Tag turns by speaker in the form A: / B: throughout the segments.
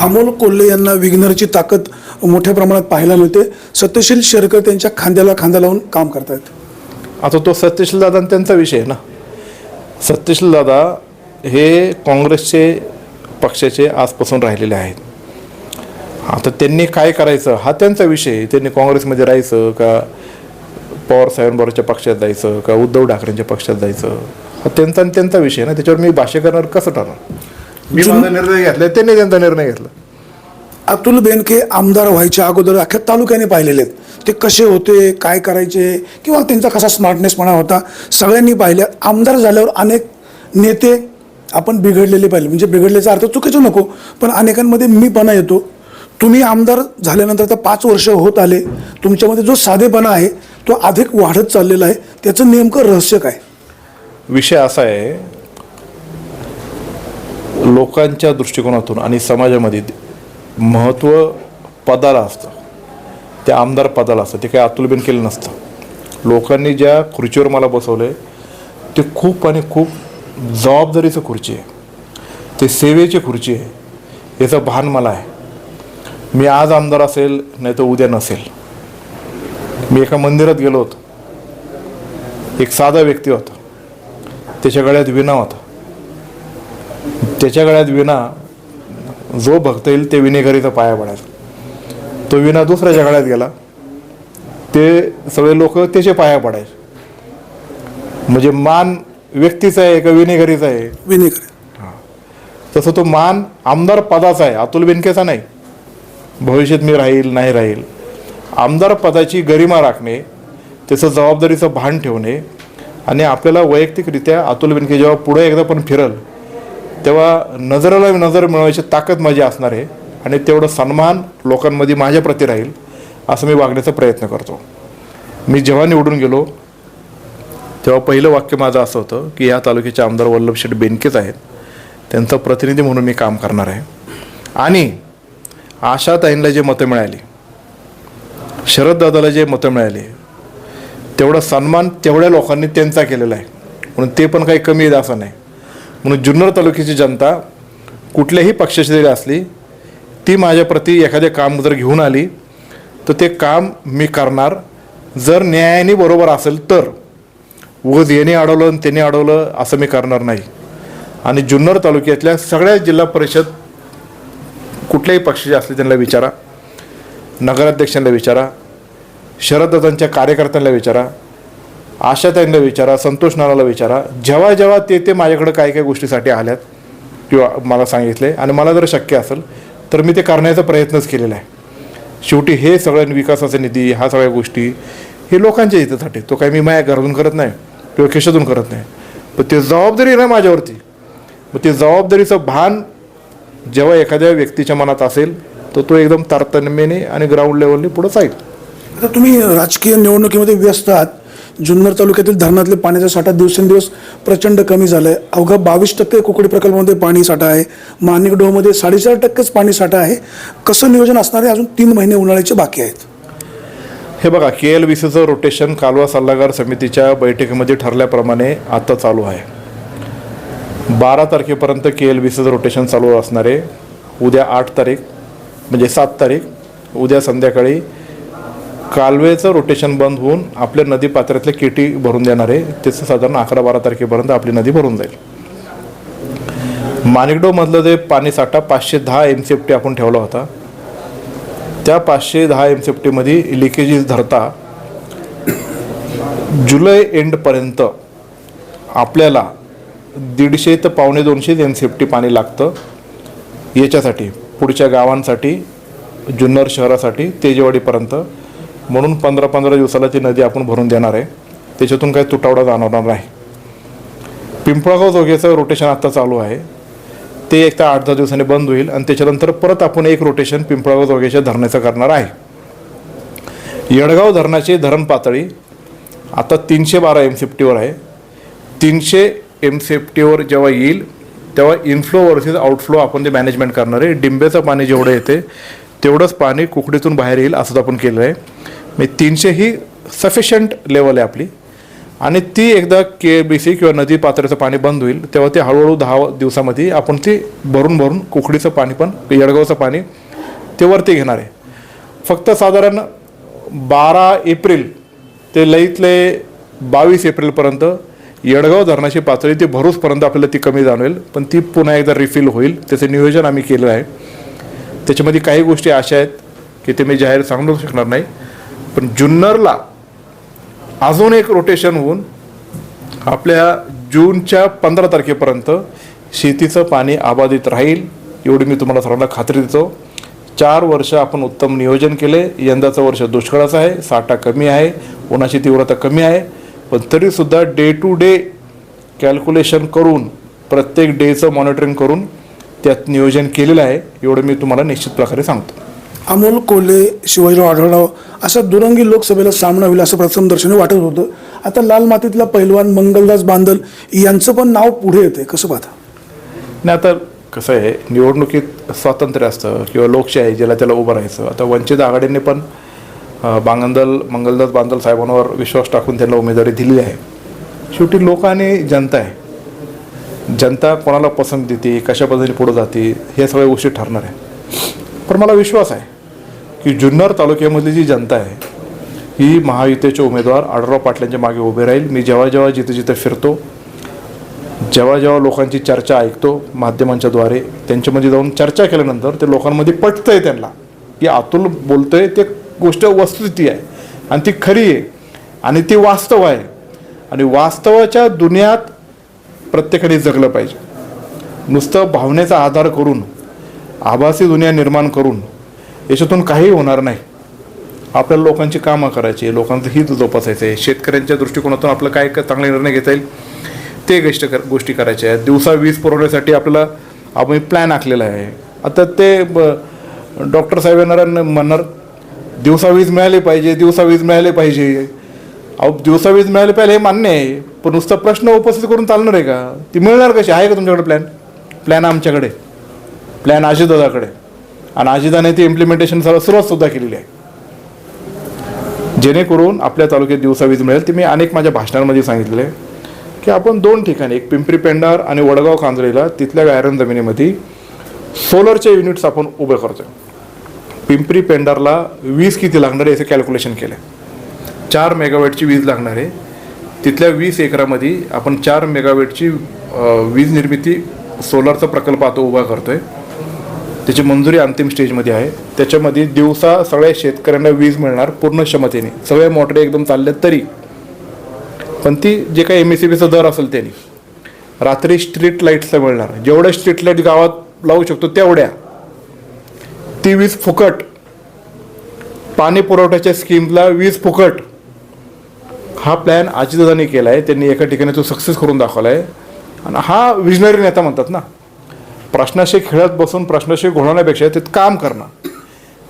A: अमोल कोल्हे यांना विग्नरची ताकद मोठ्या प्रमाणात पाहायला मिळते. सत्यशील शेरकर त्यांच्या खांद्याला खांदा लावून काम करतायत.
B: आता तो सत्यशील दादा त्यांचा विषय आहे ना. सत्यशील दादा हे काँग्रेसचे पक्षाचे आजपासून राहिलेले आहेत. आता त्यांनी काय करायचं हा त्यांचा विषय त्यांनी काँग्रेसमध्ये राहायचं का पवार साहेबांबरोबरच्या पक्षात जायचं का उद्धव ठाकरेंच्या पक्षात जायचं हा त्यांचा आणि त्यांचा विषय आहे ना. त्याच्यावर मी भाष्य करणार कसं ठरणार? मी माझा निर्णय घेतला त्यांनी त्यांचा निर्णय घेतला.
A: अतुल बेनके आमदार व्हायच्या अगोदर अख्ख्या तालुक्याने पाहिलेले आहेत. ते कसे होते काय करायचे किंवा त्यांचा कसा स्मार्टनेसपणा होता सगळ्यांनी पाहिले. आमदार झाल्यावर अनेक नेते आपण बिघडलेले पाहिले. म्हणजे बिघडल्याचा अर्थ चुकीचं नको पण अनेकांमध्ये मीपणा येतो. तुम्ही आमदार झाल्यानंतर आता पाच वर्ष होत आले. तुमच्यामध्ये जो साधेपणा आहे तो अधिक वाढत चाललेला आहे. त्याचं नेमकं रहस्य काय?
B: विषय असा आहे लोकांच्या दृष्टिकोनातून आणि समाजामध्ये महत्त्व पदाला असतं. त्या आमदार पदाला असतं. ते काही अतुलबीन केलं नसतं. लोकांनी ज्या खुर्चीवर मला बसवलं ते खूप आणि खूप जबाबदारीचं खुर्ची आहे. ते सेवेची खुर्ची आहे. याचं भान मला आहे. मी आज आमदार असेल नाही तर उद्या नसेल. मी एका मंदिरात गेलो होतो. एक साधा व्यक्ती होता. त्याच्या गळ्यात विना होता. त्याच्या गळ्यात विणा. जो भक्त येईल ते विनेकरीचा पाया पडायचा. तो विणा दुसऱ्याच्या गळ्यात गेला. ते सगळे लोक त्याचे पाया पडायचे. म्हणजे मान व्यक्तीचा आहे का विनेकरीचा आहे?
A: विनेकर
B: तसं तो मान आमदार पदाचा आहे अतुल बेनकेचा नाही. भविष्यात मी राहील नाही राहील. आमदार पदाची गरिमा राखणे त्याचं जबाबदारीचं भान ठेवणे आणि आपल्याला वैयक्तिकरित्या अतुल बेनके जेव्हा पुढे एकदा पण फिरल तेव्हा नजरेला नजर मिळवायची ताकद माझी असणार आहे आणि तेवढं सन्मान लोकांमध्ये माझ्याप्रती राहील असं मी वागण्याचा प्रयत्न करतो. मी जेव्हा निवडून गेलो तेव्हा पहिलं वाक्य माझं असं होतं की या तालुक्याचे आमदार वल्लभ शेठ बेनकेच आहेत. त्यांचं प्रतिनिधी म्हणून मी काम करणार आहे. आणि आशाताईंना जे मतं मिळाली शरददादाला जे मतं मिळाली तेवढा सन्मान तेवढ्या लोकांनी त्यांचा केलेला आहे. म्हणून ते पण काही कमी असं नाही. म्हणून जुन्नर तालुक्याची जनता कुठल्याही पक्षाची जरी असली ती माझ्याप्रती एखादे काम जर घेऊन आली तर ते काम मी करणार. जर न्यायाने बरोबर असेल तर. उगाच याने अडवलं आणि त्याने अडवलं असं मी करणार नाही. आणि जुन्नर तालुक्यातल्या सगळ्या जिल्हा परिषद कुठल्याही पक्षाचे असले त्यांना विचारा. नगराध्यक्षांना विचारा. शरददादांच्या कार्यकर्त्यांना विचारा. आशाताईंना विचारा संतोष नानाला विचारा. जेव्हा जेव्हा ते ते माझ्याकडे काय काय गोष्टीसाठी आल्यात किंवा मला सांगितले आणि मला जर शक्य असेल तर मी ते करण्याचा प्रयत्नच केलेला आहे. शेवटी हे सगळ्या विकासाचा निधी ह्या सगळ्या गोष्टी हे लोकांच्या हितासाठी. तो काही मी माझ्या घरातून करत नाही किंवा खिशातून करत नाही. पण ते जबाबदारी ना माझ्यावरती. मग ते जबाबदारीचं भान जेव्हा एखाद्या व्यक्तीच्या मनात असेल तर तो एकदम तारतम्येने आणि ग्राउंड लेवलने पुढं जाईल
A: आता तुम्ही राजकीय निवडणुकीमध्ये व्यस्त आहात. जुन्नर तालुक्यातील धरणातले पाण्याचा साठा दिवसेंदिवस प्रचंड कमी झाला आहे अवघा बावीस टक्के कुकडी प्रकल्पामध्ये पाणी साठा आहे. मानिक डोहमध्ये साडेचार टक्केच पाणी साठा आहे. कसं नियोजन असणार आहे? अजून तीन महिने उन्हाळ्याचे बाकी आहेत.
B: हे बघा के एल बी सीचं रोटेशन कालवा सल्लागार समितीच्या बैठकीमध्ये ठरल्याप्रमाणे आता चालू आहे. बारा तारखेपर्यंत के एल बी सीचं रोटेशन चालू असणार आहे. उद्या आठ तारीख म्हणजे सात तारीख उद्या संध्याकाळी कालवेचं रोटेशन बंद होऊन आपल्या नदी पात्रातल्या केटी भरून देणार आहे त्याचं साधारण अकरा बारा तारखेपर्यंत आपली नदी भरून जाईल. माणिकडोमधलं जे पाणी साठा पाचशे दहा एम सी एफ टी आपण ठेवला होता त्या पाचशे दहा एम सी एफ टीमध्ये लिकेजेस धरता जुलै एंडपर्यंत आपल्याला दीडशे ते पावणे दोनशे एम सी एफ टी पाणी लागतं. याच्यासाठी पुढच्या गावांसाठी जुन्नर शहरासाठी तेजवाडीपर्यंत म्हणून पंधरा पंधरा दिवसाला ती नदी आपण भरून देणार आहे. त्याच्यातून काही तुटावडा जाणवणार नाही. पिंपळगाव जोग्याचं रोटेशन आत्ता चालू आहे. ते एक तर आठ दहा दिवसांनी बंद होईल आणि त्याच्यानंतर परत आपण एक रोटेशन पिंपळगाव जोग्याच्या धरणाचं करणार आहे. येडगाव धरणाची धरण पातळी आता तीनशे बारा एम सेफ्टीवर आहे. तीनशे एम सेफ्टीवर जेव्हा येईल तेव्हा इनफ्लो वर्सेस आउटफ्लो आपण ते मॅनेजमेंट करणार आहे. डिंबेचं पाणी जेवढं येते तेवढंच पाणी कुकडीतून बाहेर येईल असंच आपण केलं आहे. मी तीनशे ही सफिशियंट लेवल आहे आपली. आणि ती एकदा के बी सी किंवा नदी पात्राचं पाणी बंद होईल तेव्हा ते हळूहळू दहा दिवसामध्ये आपण ते भरून भरून कुकडीचं पाणी पण येडगावचं पाणी ते वरती घेणार आहे. फक्त साधारण बारा एप्रिल ते लईतले बावीस एप्रिलपर्यंत येडगाव धरणाची पातळी ती भरूचपर्यंत आपल्याला ती कमी जाणवेल पण ती पुन्हा एकदा रिफिल होईल त्याचं नियोजन आम्ही केलं आहे. त्याच्यामध्ये काही गोष्टी अशा आहेत की ते मी जाहीर सांगू शकणार नाही. पण जुन्नरला अजून एक रोटेशन होऊन आपल्या जूनच्या पंधरा तारखेपर्यंत शेतीचं पाणी अबाधित राहील एवढी मी तुम्हाला सर्वांना खात्री देतो. चार वर्ष आपण उत्तम नियोजन केले. यंदाचं वर्ष दुष्काळाचं आहे साठा कमी आहे उन्हाची तीव्रता कमी आहे. पण तरीसुद्धा डे टू डे कॅल्क्युलेशन करून प्रत्येक डेचं मॉनिटरिंग करून त्यात नियोजन केलेलं आहे एवढं मी तुम्हाला निश्चित प्रकारे सांगतो.
A: अमोल कोल्हे शिवाजीराव आढळराव असा दुरंगी लोकसभेला सामना होईल असं प्रथमदर्शनी वाटत होतं. आता लाल मातीतला पैलवान मंगलदास बांदल यांचं पण नाव पुढे येते. कसं पाहता?
B: नाही आता कसं आहे निवडणुकीत स्वातंत्र्य असतं किंवा लोकशाही ज्याला त्याला उभं राहायचं. आता वंचित आघाडीने पण बांगंदल मंगलदास बांदल साहेबांवर विश्वास टाकून त्यांना उमेदवारी दिली आहे. शेवटी लोक आणि जनता आहे. जनता कोणाला पसंत देते कशा पद्धतीने पुढे जाते हे सगळ्या गोष्टी ठरणार आहे. पण मला विश्वास आहे. की जुन्नर तालुक्यामधली जी जनता आहे ही महायुतीचे उमेदवार आढळराव पाटलांच्या मागे उभे राहील. मी जेव्हा जेव्हा जिथे जिथे फिरतो जेव्हा जेव्हा लोकांची चर्चा ऐकतो माध्यमांच्या द्वारे त्यांच्यामध्ये जाऊन चर्चा केल्यानंतर ते लोकांमध्ये पटतंय त्यांना की अतुल बोलतोय ते गोष्ट वस्तुस्थिती आहे आणि ती खरी आहे आणि ती वास्तव आहे. आणि वास्तवाच्या दुनियात प्रत्येकाने जगलं पाहिजे. नुसतं भावनेचा आधार करून आभासी दुनिया निर्माण करून याच्यातून काही होणार नाही. आपल्याला लोकांची कामं करायची लोकांचं हित जोपासायचं आहे. शेतकऱ्यांच्या दृष्टिकोनातून आपलं काय चांगले निर्णय घेता येईल ते गोष्ट कर गोष्टी करायच्या आहेत. दिवसा वीज पुरवण्यासाठी आपल्याला आम्ही प्लॅन आखलेला आहे. आता ते डॉक्टर साहेब येणार म्हणणार दिवसा वीज मिळाली पाहिजे दिवसा वीज मिळाली पाहिजे. अहो दिवसा वीज मिळाली पाहिजे हे मान्य आहे पण नुसता प्रश्न उपस्थित करून चालणार आहे का? ती मिळणार कशी? आहे का तुमच्याकडे प्लॅन प्लॅन आमच्याकडे. प्लॅन अजितदादाकडे आणि आजिदाने ती इम्प्लिमेंटेशन सर्व सुरुवात सुद्धा केलेली आहे. जेणेकरून आपल्या तालुक्यात दिवसा वीज मिळेल. ते मी अनेक माझ्या भाषणांमध्ये सांगितले की आपण दोन ठिकाणी एक पिंपरी पेंडार आणि वडगाव कांजळीला तिथल्या गायरन जमिनीमध्ये सोलरचे युनिट्स आपण उभे करतोय. पिंपरी पेंडारला वीज किती लागणार आहे याचं कॅल्क्युलेशन केलं चार मेगावॅटची वीज लागणार आहे. तिथल्या वीस एकरामध्ये आपण चार मेगावॅटची वीज निर्मिती सोलरचा प्रकल्प आता उभा करतोय. त्याची मंजुरी अंतिम स्टेजमध्ये आहे. त्याच्यामध्ये दिवसा सगळ्या शेतकऱ्यांना वीज मिळणार पूर्ण क्षमतेने. सगळ्या मोटरी एकदम चालल्यात तरी. पण ती जे काही एम एस सी बीचा दर असेल त्यांनी रात्री स्ट्रीट लाईट्सला मिळणार. जेवढ्या स्ट्रीट लाइट गावात लावू शकतो तेवढ्या. ती वीज फुकट. पाणी पुरवठ्याच्या स्कीमला वीज फुकट. हा प्लॅन अजितदादांनी केला आहे त्यांनी एका ठिकाणी तो सक्सेस करून दाखवला आहे आणि हा विजनरी नेता म्हणतात ना. प्रश्नाशी खेळत बसून प्रश्नाशी घोळवण्यापेक्षा ते काम करणं.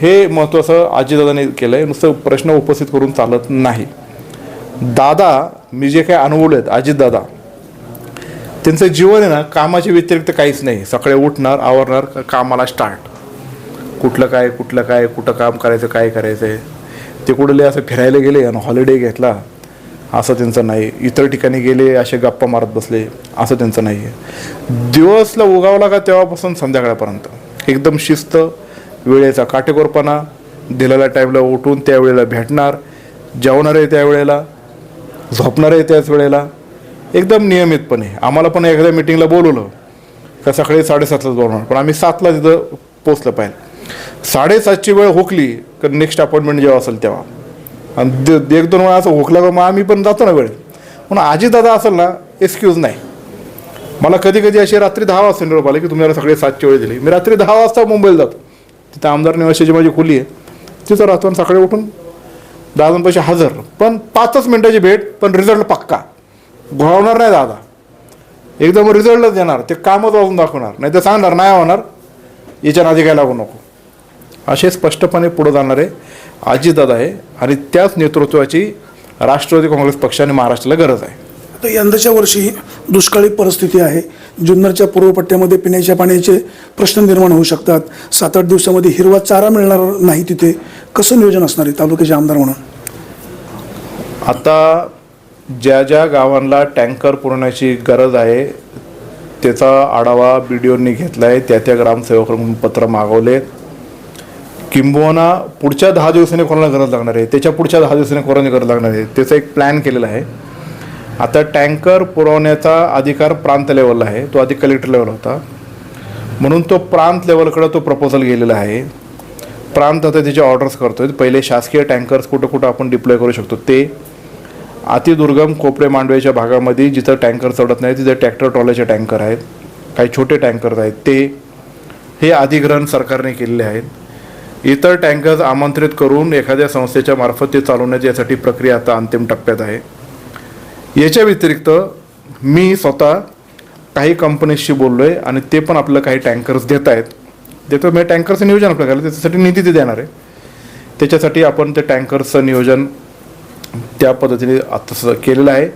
B: हे महत्त्वाचं अजितदादांनी केलं आहे नुसतं प्रश्न उपस्थित करून चालत नाही. दादा मी जे काही अनुभवले आहेत अजितदादा त्यांचं जीवन आहे ना कामाच्या व्यतिरिक्त काहीच नाही. सकाळी उठणार आवरणार का- कामाला स्टार्ट कुठलं काय कुठलं काय कुठं काम करायचं काय करायचं आहे ते कुठले असं फिरायला गेले आणि हॉलिडे घेतला असं त्यांचं नाही. इतर ठिकाणी गेले असे गप्पा मारत बसले असं त्यांचं नाही आहे दिवसला उगावला का तेव्हापासून संध्याकाळपर्यंत? एकदम शिस्त वेळेचा काटेकोरपणा दिलेल्या टाईमला उठून त्यावेळेला भेटणार जेवणार आहे त्यावेळेला झोपणार आहे त्याच वेळेला. एकदम नियमितपणे. आम्हाला पण एखाद्या मिटिंगला बोलवलं का सकाळी साडेसातलाच बोलवणार पण आम्ही सातला तिथं पोचलं पाहिजे साडेसातची वेळ हुकली तर नेक्स्ट अपॉइंटमेंट जेव्हा असेल तेव्हा. आणि एक दोन वेळा असं ओखल्या का मग आम्ही पण जातो ना वेळ. म्हणून आजी दादा असेल ना एक्सक्यूज नाही. मला कधी कधी अशी रात्री दहा वाजता निरोप आले की तुम्हाला सगळे सातची वेळ दिली. मी रात्री दहा वाजता मुंबईला जातो. तिथं आमदार निवासाची माझी खोली आहे. तिथं राहतो आणि सकाळी उठून दहा पैसे हजर. पण पाचच मिनटाची भेट पण रिझल्ट पक्का. घोळवणार नाही दादा. एकदम रिझल्टच देणार. ते कामच वाजून दाखवणार. नाही तर सांगणार नाही होणार. याच्या नादी काय लागू नको. असे स्पष्टपणे पुढे जाणारे अजितदादा आहे आणि त्याच नेतृत्वाची राष्ट्रवादी काँग्रेस पक्षाने महाराष्ट्राला गरज आहे.
A: आता यंदाच्या वर्षी दुष्काळी परिस्थिती आहे. जुन्नरच्या पूर्व पट्ट्यामध्ये पिण्याच्या पाण्याचे प्रश्न निर्माण होऊ शकतात. सात आठ दिवसामध्ये हिरवा चारा मिळणार नाही तिथे. कसं नियोजन असणार आहे तालुक्याचे आमदार म्हणून?
B: आता ज्या ज्या गावांना टँकर पुरवण्याची गरज आहे त्याचा आढावा बी डी ओनी घेतला आहे त्या त्या ग्रामसेवकांकडून पत्र मागवले किंबहुना पुढच्या दहा दिवसांनी कोणाला गरज लागणार आहे? त्याच्या पुढच्या दहा दिवसांनी कोणाला गरज लागणार आहे? त्याचा एक प्लॅन केलेला आहे. आता टँकर पुरवण्याचा अधिकार प्रांत लेवलला आहे. तो आधी कलेक्टर लेवल होता. म्हणून तो प्रांत लेवलकडे तो प्रपोजल गेलेला आहे. प्रांत आता त्याचे ऑर्डर्स करतोय. पहिले शासकीय टँकर्स कुठं कुठं आपण डिप्लॉय करू शकतो? ते अतिदुर्गम कोपरे मांडव्याच्या भागामध्ये जिथं टँकर चढत नाही तिथे ट्रॅक्टर ट्रॉल्याचे टँकर आहेत. काही छोटे टँकर्स आहेत. ते हे अधिग्रहण सरकारने केलेले आहेत. इतर टँकर्स आमंत्रित करून एखाद्या संस्थेच्या मार्फत ते चालवण्याची यासाठी प्रक्रिया आता अंतिम टप्प्यात आहे. याच्या व्यतिरिक्त मी स्वतः काही कंपनीजशी बोललो आहे आणि ते पण आपलं काही टँकर्स देत आहेत. देतो मी म्हणजे टँकरचं नियोजन आपल्याला करायला त्याच्यासाठी निधी ते देणार आहे. त्याच्यासाठी आपण ते टँकर्सचं नियोजन त्या पद्धतीने आता केलेलं आहे.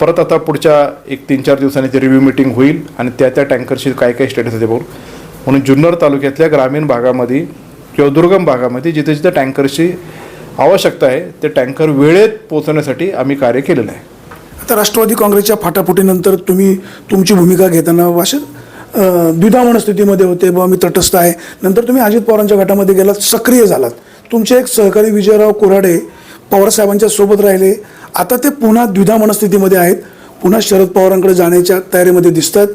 B: परत आता पुढच्या एक तीन चार दिवसांनी ते रिव्ह्यू मिटिंग होईल आणि त्या त्या टँकरशी काय काय स्टेटस आहे ते बघून म्हणून जुन्नर तालुक्यातल्या ग्रामीण भागामध्ये किंवा दुर्गम भागामध्ये जिथे जिथे टँकरची आवश्यकता आहे ते टँकर वेळेत पोहोचवण्यासाठी आम्ही कार्य केलेलं आहे.
A: आता राष्ट्रवादी काँग्रेसच्या फाटाफुटीनंतर तुम्ही तुमची भूमिका घेताना भाषेत अं, द्विधा मनस्थितीमध्ये होते बाबा मी तटस्थ आहे. नंतर तुम्ही अजित पवारांच्या गटामध्ये गेलात सक्रिय झालात. तुमचे एक सहकारी विजयराव कोराडे पवारसाहेबांच्या सोबत राहिले. आता ते पुन्हा द्विधा मनस्थितीमध्ये आहेत. पुन्हा शरद पवारांकडे जाण्याच्या तयारीमध्ये दिसतात.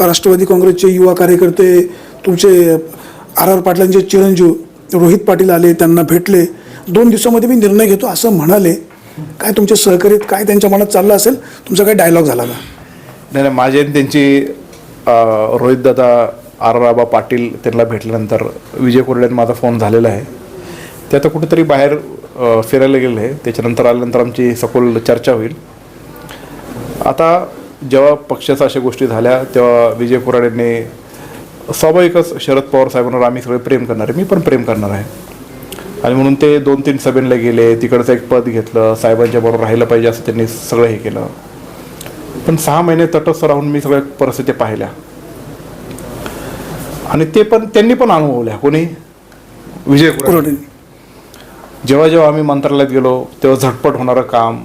A: राष्ट्रवादी काँग्रेसचे युवा कार्यकर्ते तुमचे आर आर पाटलांचे चिरंजीव रोहित पाटील आले त्यांना भेटले. दोन दिवसामध्ये मी निर्णय घेतो असं म्हणाले. काय तुमचे सहकारी काय त्यांच्या मनात चाललं असेल? तुमचा काय डायलॉग झाला का?
B: नाही नाही माझे आणि त्यांची रोहितदादा आर राबा पाटील त्यांना भेटल्यानंतर विजय कोरड्याने माझा फोन झालेला आहे. ते आता कुठेतरी बाहेर फिरायला गेले आहे. त्याच्यानंतर आल्यानंतर आमची सखोल चर्चा होईल. आता जेव्हा पक्षाच्या अशा गोष्टी झाल्या तेव्हा विजय कोराडेंनी स्वाभाविकच शरद पवार साहेबांवर आम्ही सगळे प्रेम करणार आहे. मी पण प्रेम करणार आहे. आणि म्हणून ते दोन तीन सभेला गेले तिकडचं एक पद घेतलं साहेबांच्या बरोबर राहिलं पाहिजे असं त्यांनी सगळं हे केलं. पण सहा महिने तटस्थ राहून मी सगळ्या परिस्थिती पाहिल्या. आणि ते पण त्यांनी पण अनुभवल्या. कोणी? विजय जेव्हा जेव्हा आम्ही मंत्रालयात गेलो तेव्हा झटपट होणारं काम.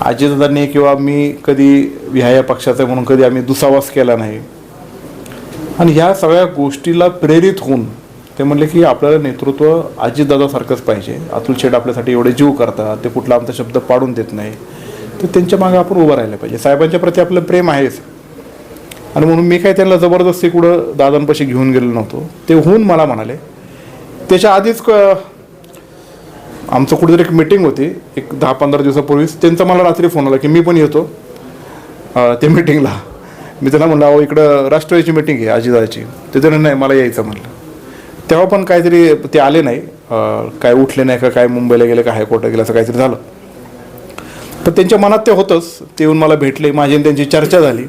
B: अजितदादांनी किंवा मी कधी ह्या पक्षाचा म्हणून कधी आम्ही दुसावास केला नाही. आणि ह्या सगळ्या गोष्टीला प्रेरित होऊन ते म्हणले की आपल्याला नेतृत्व अजितदादासारखंच पाहिजे. अतुल शेठ आपल्यासाठी एवढे जीव करतात ते कुठला आमचा शब्द पाडून देत नाही. तर त्यांच्या मागे आपण उभं राहिलं पाहिजे. साहेबांच्या प्रती आपलं प्रेम आहेच. आणि म्हणून मी काही त्यांना जबरदस्ती कुठं दादांपाशी घेऊन गेलो नव्हतो. ते होऊन मला म्हणाले त्याच्या आधीच क- आमचं कुठेतरी एक मीटिंग होती. एक दहा पंधरा दिवसापूर्वीच. त्यांचा मला रात्री फोन आला की मी पण येतो त्या मीटिंगला. मी त्यांना म्हणलं अहो इकडं राष्ट्रवादीची मिटिंग आहे आजीदाची ते त्यानं नाही मला यायचं म्हणलं. तेव्हा पण काहीतरी ते आले नाही. काय उठले नाही का काय मुंबईला गेले का हायकोर्टात गेलं असं काहीतरी झालं. पण त्यांच्या मनात ते होतंच. ते येऊन मला भेटले माझी आणि त्यांची चर्चा झाली.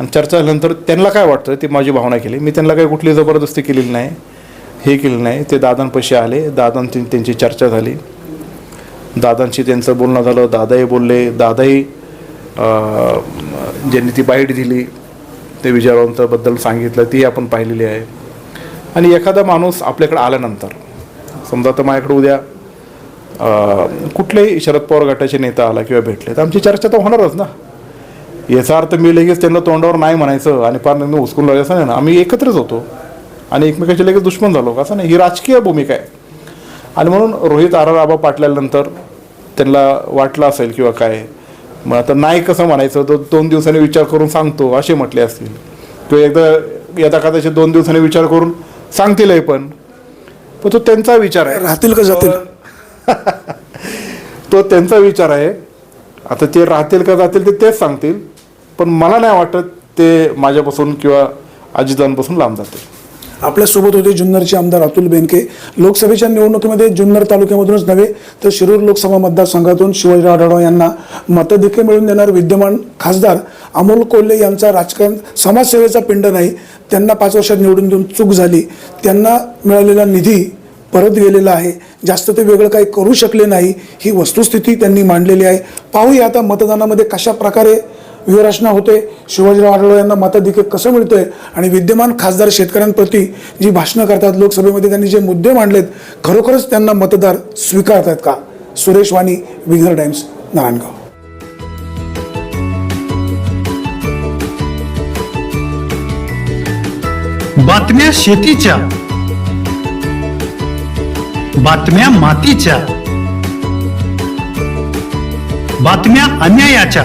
B: आणि चर्चा झाल्यानंतर त्यांना काय वाटतं ती माझी भावना केली. मी त्यांना काही कुठली जबरदस्ती केलेली नाही हे केलं नाही. ते दादांपाशी आले. दादांची त्यांची चर्चा झाली. दादांशी त्यांचं बोलणं झालं. दादाही बोलले. दादाही ज्यांनी ती बाईट दिली ते विजयरावांबद्दल सांगितलं ती आपण पाहिलेली आहे. आणि एखादा माणूस आपल्याकडे आल्यानंतर समजा तर माझ्याकडे उद्या कुठलेही शरद पवार गटाचे नेता आला किंवा भेटले तर आमची चर्चा तर होणारच ना. याचा अर्थ मी लगेच त्यांना तोंडावर नाही म्हणायचं आणि फार त्यांना उचकून लावायचं असं नाही ना. आम्ही एकत्रच होतो आणि एकमेकाचे लगेच दुश्मन झालो. असं नाही ही राजकीय भूमिका आहे. आणि म्हणून रोहित आर आबा पाटल्यानंतर त्यांना वाटलं असेल किंवा काय मग आता नाही कसं म्हणायचं तर दोन दिवसांनी विचार करून सांगतो असे म्हटले असतील. किंवा एकदा यदा कदाचित दोन दिवसांनी विचार करून सांगतीलही पण. पण तो त्यांचा विचार आहे.
A: राहतील का जातील?
B: तो त्यांचा विचार आहे. आता ते राहतील का जातील ते तेच सांगतील. पण मला नाही वाटत ते माझ्यापासून किंवा अजितांपासून लांब जातील.
A: आपल्यासोबत होते जुन्नरचे आमदार अतुल बेनके. लोकसभेच्या निवडणुकीमध्ये जुन्नर तालुक्यामधूनच नव्हे तर शिरूर लोकसभा मतदारसंघातून शिवाजीराव आढळराव यांना मतदेखील मिळवून देणार विद्यमान खासदार अमोल कोल्हे यांचा राजकारण समाजसेवेचा पिंड नाही. त्यांना पाच वर्षात निवडून देऊन चूक झाली. त्यांना मिळालेला निधी परत गेलेला आहे. जास्त ते वेगळं काही करू शकले नाही. ही वस्तुस्थिती त्यांनी मांडलेली आहे. पाहूया आता मतदानामध्ये कशा प्रकारे व्यूहरचना होते. शिवाजीराव आढळराव यांना मताधिक्य कसं मिळतंय? आणि विद्यमान खासदार शेतकऱ्यांप्रती जी भाषणं करतात लोकसभेमध्ये त्यांनी जे मुद्दे मांडलेत खरोखरच त्यांना मतदार स्वीकारतात का? सुरेश वाणी विघर टाइम्स नारायणगाव.
C: बातम्या शेतीच्या बातम्या मातीच्या बातम्या अन्यायाच्या.